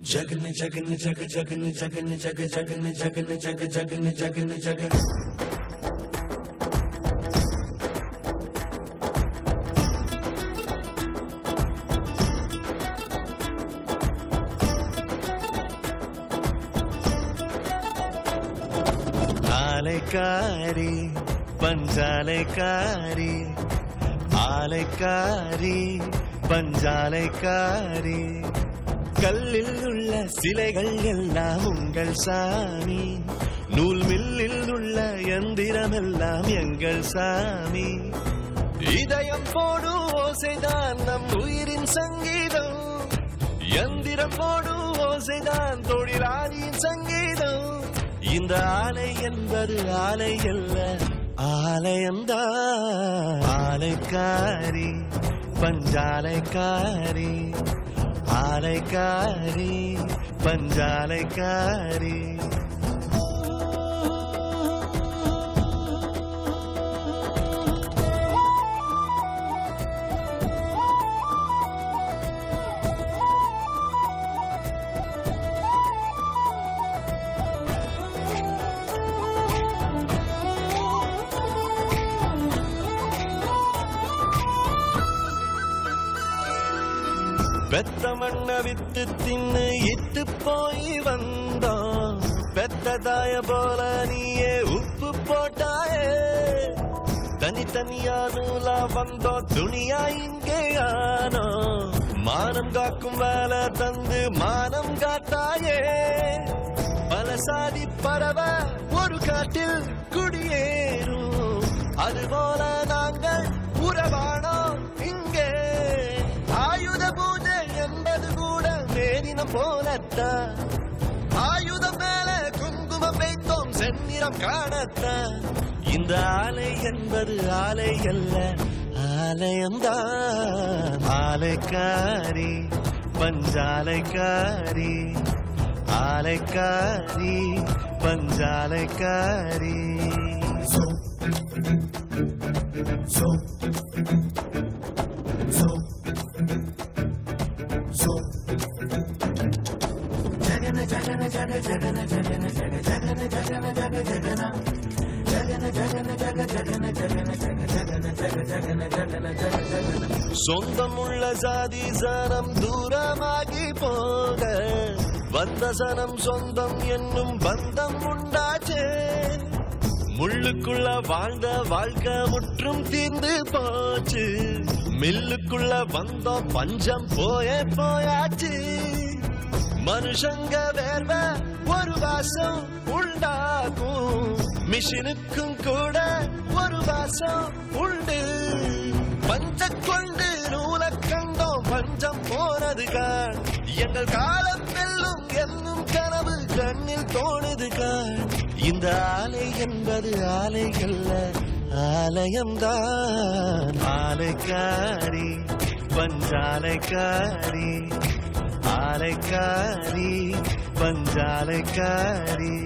जगन जगन जग जगन जगन जग जगन जगन जग जगन जगन जगन आलकारी पंजालकारी आलकारी पंजालकारी கல்லில் உள்ள சிலைகள் எல்லாம் உங்கள் சாமி. நூல் மில்லில் உள்ள எந்திரம் எல்லாம் எங்கள் சாமி. இதயம் போடு ஓசைதான் நம் உயிரின் சங்கீதம். எந்திரம் போடு ஓசைதான் தொழிலாளியின் சங்கீதம். இந்த ஆலை என்பது ஆலை அல்ல ஆலயம்தான். ஆலைக்காரி பஞ்சாலைக்காரி ஆலைக்காரி பஞ்சாலைக்காரி. பெத்த மண்ண வித்து தின்னு இத்து போய் வந்தோம் பெத்த தாய போல நீயே உப்பு போட்டாயே. தனித்தனியா நூலா வந்தோம் துணியா இங்கே ஆனோ. மானம் காக்கும் வேலை தந்து மானம் காத்தாயே. பலசாதி சாதி ஒரு காட்டில் குடியேறும். அதுபோல நாங்கள் உறவானோம். போலத்தான் ஆயுதம் மேல குங்குமம் வைத்தோம் செந்நிறம் காணத்தான் இந்த ஆலை என்பது ஆலை அல்ல ஆலயம்தான். ஆலைக்காரி பஞ்சாலைக்காரி ஆலைக்காரி பஞ்சாலைக்காரி. சொந்தமுள்ள சாதி சனம் தூரமாகி போக வந்த சனம் சொந்தம் என்னும் பந்தம் உண்டாச்சே. முள்ளுக்குள்ள வாழ்ந்த வாழ்க்கை முற்றும் தீர்ந்து போச்சு. மில்லுக்குள்ள வந்த பஞ்சம் போய போயாச்சு. மனுஷங்க வேர்வ ஒரு வாசம் உண்டாகும் மிஷினுக்கும் கூட ஒரு வாசம் உண்டு. பஞ்ச கொண்டு நூல கண்டோம் பஞ்சம் போனது எங்கள் காலம் வெல்லும் என்னும் கனவு கண்ணில் தோணுது இந்த ஆலை என்பது ஆலைகள்ல ஆலயம்தான். ஆலைக்காரி பஞ்சாலைக்காரி. ஆலைக்காரி பஞ்சாலைக்காரி